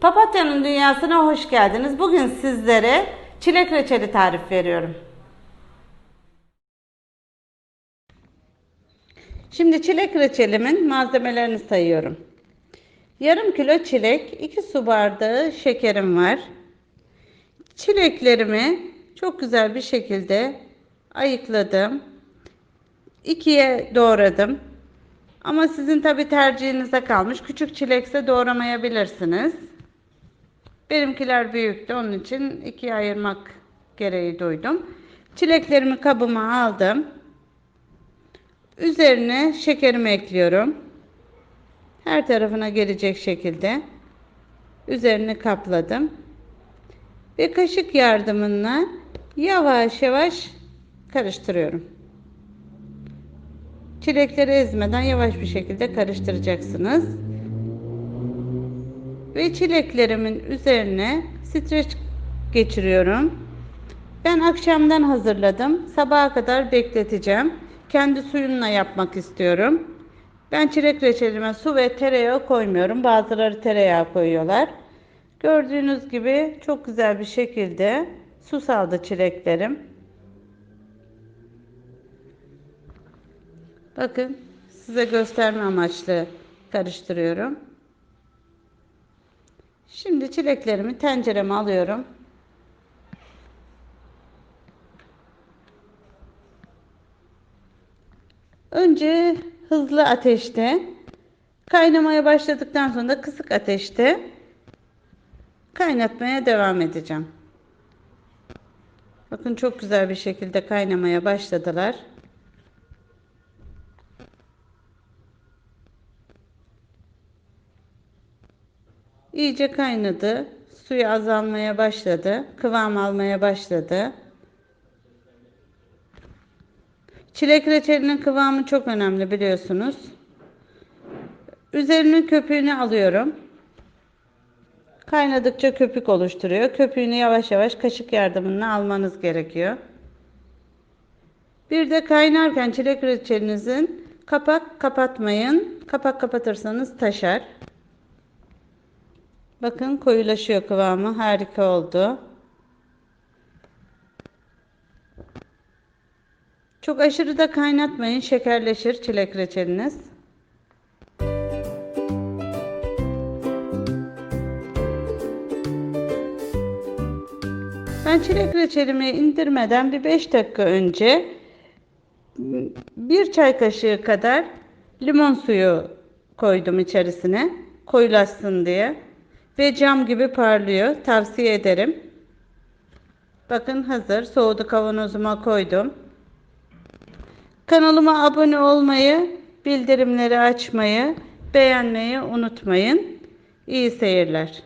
Papatya'nın dünyasına hoş geldiniz. Bugün sizlere çilek reçeli tarif veriyorum. Şimdi çilek reçelimin malzemelerini sayıyorum. Yarım kilo çilek, 2 su bardağı şekerim var. Çileklerimi çok güzel bir şekilde ayıkladım. İkiye doğradım. Ama sizin tabi tercihinize kalmış. Küçük çilekse doğramayabilirsiniz. Benimkiler büyüktü. Onun için ikiye ayırmak gereği duydum. Çileklerimi kabıma aldım. Üzerine şekerimi ekliyorum. Her tarafına gelecek şekilde üzerini kapladım. Ve kaşık yardımıyla yavaş yavaş karıştırıyorum. Çilekleri ezmeden yavaş bir şekilde karıştıracaksınız. Ve çileklerimin üzerine streç geçiriyorum. Ben akşamdan hazırladım. Sabaha kadar bekleteceğim. Kendi suyumla yapmak istiyorum. Ben çilek reçelime su ve tereyağı koymuyorum. Bazıları tereyağı koyuyorlar. Gördüğünüz gibi çok güzel bir şekilde su saldı çileklerim. Bakın size gösterme amaçlı karıştırıyorum. Şimdi çileklerimi tencereme alıyorum. Önce hızlı ateşte kaynamaya başladıktan sonra da kısık ateşte kaynatmaya devam edeceğim. Bakın çok güzel bir şekilde kaynamaya başladılar. İyice kaynadı. Suyu azalmaya başladı. Kıvam almaya başladı. Çilek reçelinin kıvamı çok önemli biliyorsunuz. Üzerinin köpüğünü alıyorum. Kaynadıkça köpük oluşturuyor. Köpüğünü yavaş yavaş kaşık yardımıyla almanız gerekiyor. Bir de kaynarken çilek reçelinizin kapak kapatmayın. Kapak kapatırsanız taşar. Bakın koyulaşıyor kıvamı. Harika oldu. Çok aşırı da kaynatmayın. Şekerleşir çilek reçeliniz. Ben çilek reçelimi indirmeden bir 5 dakika önce bir çay kaşığı kadar limon suyu koydum içerisine koyulaşsın diye ve cam gibi parlıyor. Tavsiye ederim. Bakın hazır. Soğudu kavanozuma koydum. Kanalıma abone olmayı bildirimleri açmayı beğenmeyi unutmayın. İyi seyirler